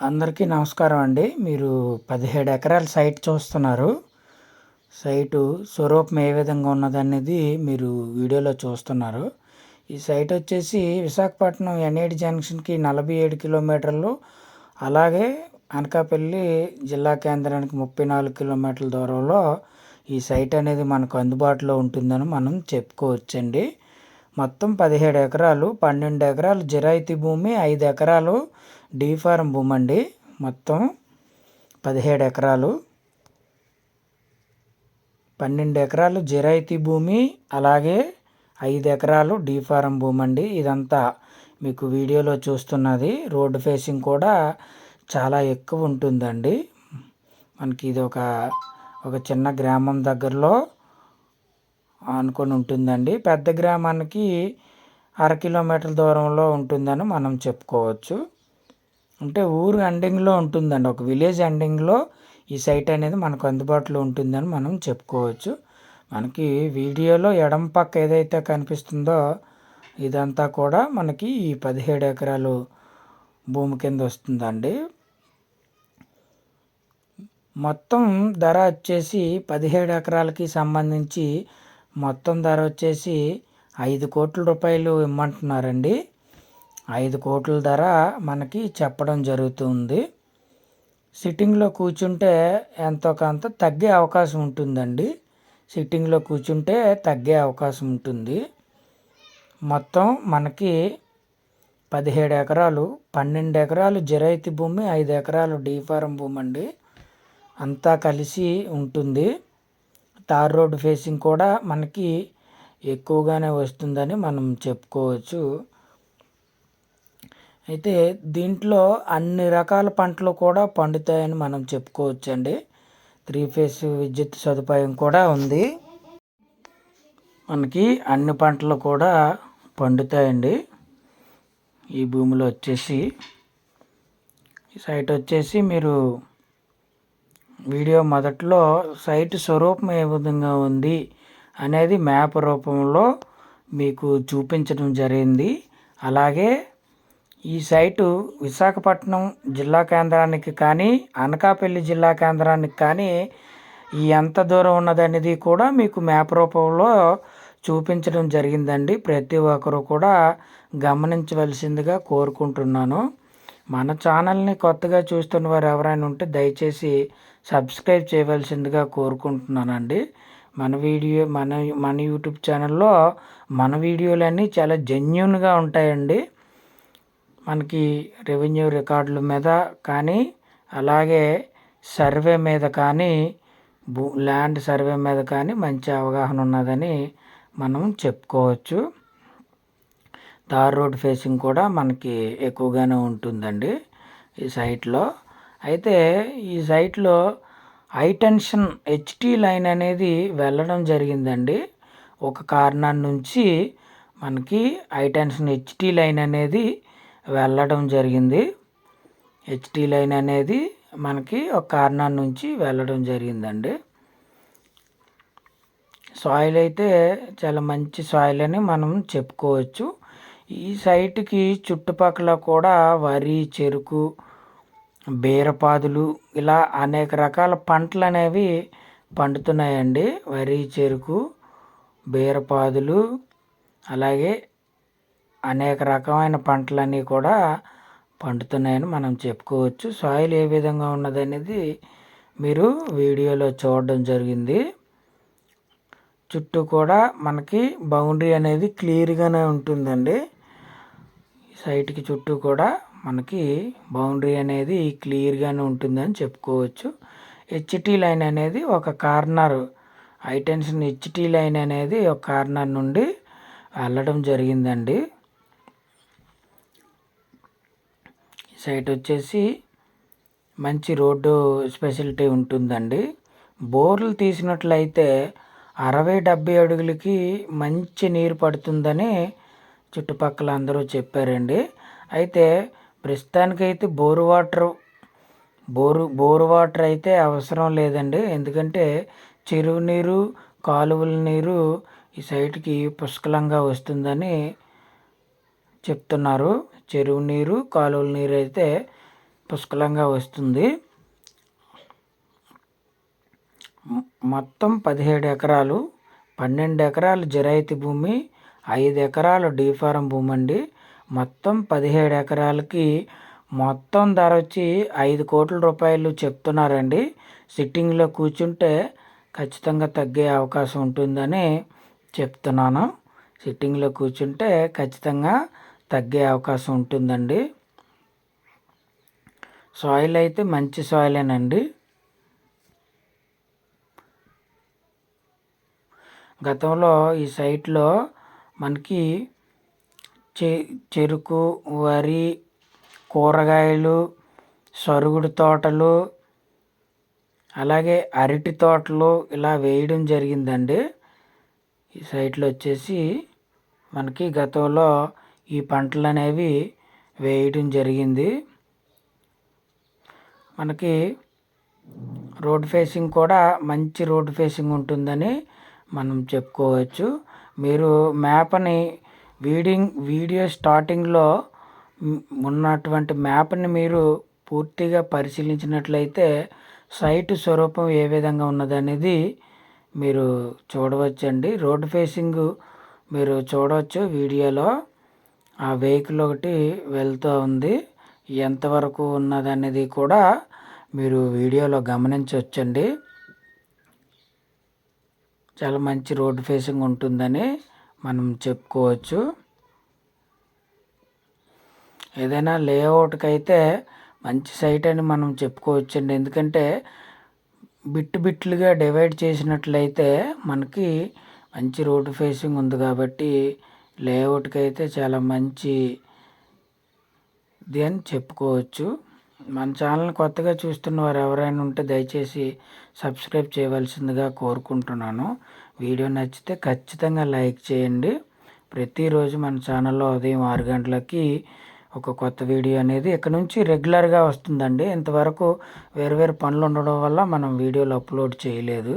అందరికీ నమస్కారం అండి. మీరు పదిహేడు ఎకరాల సైట్ చూస్తున్నారు. సైటు స్వరూపం ఏ విధంగా ఉన్నదనేది మీరు వీడియోలో చూస్తున్నారు. ఈ సైట్ వచ్చేసి విశాఖపట్నం ఎన్ఏడి జంక్షన్కి నలభై ఏడు కిలోమీటర్లు అలాగే అనకాపల్లి జిల్లా కేంద్రానికి ముప్పై నాలుగు కిలోమీటర్ల దూరంలో ఈ సైట్ అనేది మనకు అందుబాటులో ఉంటుందని మనం చెప్పుకోవచ్చండి. మొత్తం పదిహేడు ఎకరాలు పన్నెండు ఎకరాలు జిరాయితీ భూమి ఐదు ఎకరాలు డీ ఫారం భూమి అండి. మొత్తం పదిహేడు ఎకరాలు. పన్నెండు ఎకరాలు జిరాయితీ భూమి అలాగే ఐదు ఎకరాలు డీ ఫారం భూమి అండి. ఇదంతా మీకు వీడియోలో చూస్తున్నది. రోడ్డు ఫేసింగ్ కూడా చాలా ఎక్కువ ఉంటుందండి. మనకి ఇది ఒక ఒక చిన్న గ్రామం దగ్గరలో అనుకొని ఉంటుందండి. పెద్ద గ్రామానికి అర కిలోమీటర్ దూరంలో ఉంటుందని మనం చెప్పుకోవచ్చు. అంటే ఊరు ఎండింగ్లో ఉంటుందండి. ఒక విలేజ్ ఎండింగ్లో ఈ సైట్ అనేది మనకు అందుబాటులో ఉంటుందని మనం చెప్పుకోవచ్చు. మనకి వీడియోలో ఎడమ పక్క ఏదైతే కనిపిస్తుందో ఇదంతా కూడా మనకి ఈ పదిహేడు ఎకరాలు భూమి కింద వస్తుందండి. మొత్తం ధర వచ్చేసి పదిహేడు ఎకరాలకి సంబంధించి మొత్తం ధర వచ్చేసి ఐదు కోట్ల రూపాయలు ఇమ్మంటున్నారండి. ఐదు కోట్ల ధర మనకి చెప్పడం జరుగుతుంది. సిట్టింగ్లో కూర్చుంటే ఎంతో కొంత తగ్గే అవకాశం ఉంటుందండి. సిట్టింగ్లో కూర్చుంటే తగ్గే అవకాశం ఉంటుంది. మొత్తం మనకి పదిహేడు ఎకరాలు పన్నెండు ఎకరాలు జిరైతీ భూమి ఐదు ఎకరాలు డీఫారం భూమి అండి అంతా కలిసి ఉంటుంది. తార్ రోడ్ ఫేసింగ్ కూడా మనకి ఎక్కువగానే వస్తుందని మనం చెప్పుకోవచ్చు. అయితే దీంట్లో అన్ని రకాల పంటలు కూడా పండుతాయని మనం చెప్పుకోవచ్చండి. త్రీ ఫేస్ విద్యుత్ సదుపాయం కూడా ఉంది. మనకి అన్ని పంటలు కూడా పండుతాయండి. ఈ భూమిలో వచ్చేసి ఈ సైట్ వచ్చేసి మీరు వీడియో మొదట్లో సైట్ స్వరూపం ఏ విధంగా ఉంది అనేది మ్యాప్ రూపంలో మీకు చూపించడం జరిగింది. అలాగే ఈ సైటు విశాఖపట్నం జిల్లా కేంద్రానికి కానీ అనకాపల్లి జిల్లా కేంద్రానికి కానీ ఎంత దూరం ఉన్నదనేది కూడా మీకు మ్యాప్ రూపంలో చూపించడం జరిగిందండి. ప్రతి ఒక్కరు కూడా గమనించవలసిందిగా కోరుకుంటున్నాను. మన ఛానల్ని కొత్తగా చూస్తున్న వారు ఎవరైనా ఉంటే దయచేసి సబ్స్క్రైబ్ చేయవలసిందిగా కోరుకుంటున్నానండి. మన వీడియో మన మన యూట్యూబ్ ఛానల్లో మన వీడియోలన్నీ చాలా జెన్యున్గా ఉంటాయండి. మనకి రెవెన్యూ రికార్డుల మీద కానీ అలాగే సర్వే మీద కానీ భూ ల్యాండ్ సర్వే మీద కానీ మంచి అవగాహన ఉన్నదని మనం చెప్పుకోవచ్చు. తార్ రోడ్ ఫేసింగ్ కూడా మనకి ఎక్కువగానే ఉంటుందండి ఈ సైట్లో. అయితే ఈ సైట్లో హైటెన్షన్ హెచ్టీ లైన్ అనేది వెళ్ళడం జరిగిందండి. ఒక కారణం నుంచి మనకి హైటెన్షన్ హెచ్టీ లైన్ అనేది వెళ్ళడం జరిగింది. హెచ్డి లైన్ అనేది మనకి ఒక కారణం నుంచి వెళ్ళడం జరిగిందండి. సాయిల్ అయితే చాలా మంచి సాయిల్ అని మనం చెప్పుకోవచ్చు. ఈ సైట్కి చుట్టుపక్కల కూడా వరి చెరుకు బీరపాదులు ఇలా అనేక రకాల పంటలు అనేవి పండుతున్నాయండి. వరి చెరుకు బీరపాదులు అలాగే అనేక రకమైన పంటలన్నీ కూడా పండుతున్నాయని మనం చెప్పుకోవచ్చు. సాయిల్ ఏ విధంగా ఉన్నదనేది మీరు వీడియోలో చూడడం జరిగింది. చుట్టూ కూడా మనకి బౌండరీ అనేది క్లియర్గానే ఉంటుందండి. సైట్కి చుట్టూ కూడా మనకి బౌండరీ అనేది క్లియర్గానే ఉంటుందని చెప్పుకోవచ్చు. హెచ్టీ లైన్ అనేది ఒక కార్నర్. హైటెన్షన్ హెచ్టీ లైన్ అనేది ఒక కార్నర్ నుండి వెళ్ళడం జరిగిందండి. సైట్ వచ్చేసి మంచి రోడ్డు స్పెషాలిటీ ఉంటుందండి. బోర్లు తీసినట్లయితే అరవై డెబ్బై అడుగులకి మంచి నీరు పడుతుందని చుట్టుపక్కల అందరూ చెప్పారండి. అయితే ప్రస్తుతానికైతే bore water bore bore water అయితే అవసరం లేదండి. ఎందుకంటే చెరువు నీరు కాలువల నీరు ఈ సైట్కి పుష్కలంగా వస్తుందని చెప్తున్నారు. చెరువు నీరు కాలువల నీరు అయితే పుష్కలంగా వస్తుంది. మొత్తం పదిహేడు ఎకరాలు పన్నెండు ఎకరాలు జరాయితి భూమి ఐదు ఎకరాలు డీఫారం భూమి అండి. మొత్తం పదిహేడు ఎకరాలకి మొత్తం ధర వచ్చి ఐదు కోట్ల రూపాయలు చెప్తున్నారండి. సిట్టింగ్లో కూర్చుంటే ఖచ్చితంగా తగ్గే అవకాశం ఉంటుందని చెప్తున్నాను. సిట్టింగ్లో కూర్చుంటే ఖచ్చితంగా తగ్గే అవకాశం ఉంటుందండి. సాయిల్ అయితే మంచి సాయిలేనండి గతంలో ఈ సైట్లో మనకి చె చెరుకు వరి కూరగాయలు సరుగుడు తోటలు అలాగే అరటి తోటలు ఇలా వేయడం జరిగిందండి. ఈ సైట్లో వచ్చేసి మనకి గతంలో ఈ పంటలు అనేవి వేయడం జరిగింది. మనకి రోడ్ ఫేసింగ్ కూడా మంచి రోడ్ ఫేసింగ్ ఉంటుందని మనం చెప్పుకోవచ్చు. మీరు మ్యాప్ని వీడింగ్ వీడియో స్టార్టింగ్లో ఉన్నటువంటి మ్యాప్ని మీరు పూర్తిగా పరిశీలించినట్లయితే సైట్ స్వరూపం ఏ విధంగా ఉన్నదనేది మీరు చూడవచ్చండి. రోడ్ ఫేసింగ్ మీరు చూడవచ్చు వీడియోలో. ఆ వెహికల్ ఒకటి వెళ్తూ ఉంది. ఎంతవరకు ఉన్నదనేది కూడా మీరు వీడియోలో గమనించవచ్చండి చాలా మంచి రోడ్ ఫేసింగ్ ఉంటుందని మనం చెప్పుకోవచ్చు. ఏదైనా లేఅవుట్కి అయితే మంచి సైట్ అని మనం చెప్పుకోవచ్చండి. ఎందుకంటే బిట్ బిట్లుగా డివైడ్ చేసినట్లయితే మనకి మంచి రోడ్డు ఫేసింగ్ ఉంది కాబట్టి లేఅవుట్కి అయితే చాలా మంచి ఇది అని చెప్పుకోవచ్చు. మన ఛానల్ కొత్తగా చూస్తున్న వారు ఎవరైనా ఉంటే దయచేసి సబ్స్క్రైబ్ చేయవలసిందిగా కోరుకుంటున్నాను. వీడియో నచ్చితే ఖచ్చితంగా లైక్ చేయండి. ప్రతిరోజు మన ఛానల్లో ఉదయం ఆరు గంటలకి ఒక కొత్త వీడియో అనేది ఇక్కడ నుంచి రెగ్యులర్గా వస్తుందండి. ఇంతవరకు వేరు వేరు పనులు ఉండడం వల్ల మనం వీడియోలు అప్లోడ్ చేయలేదు.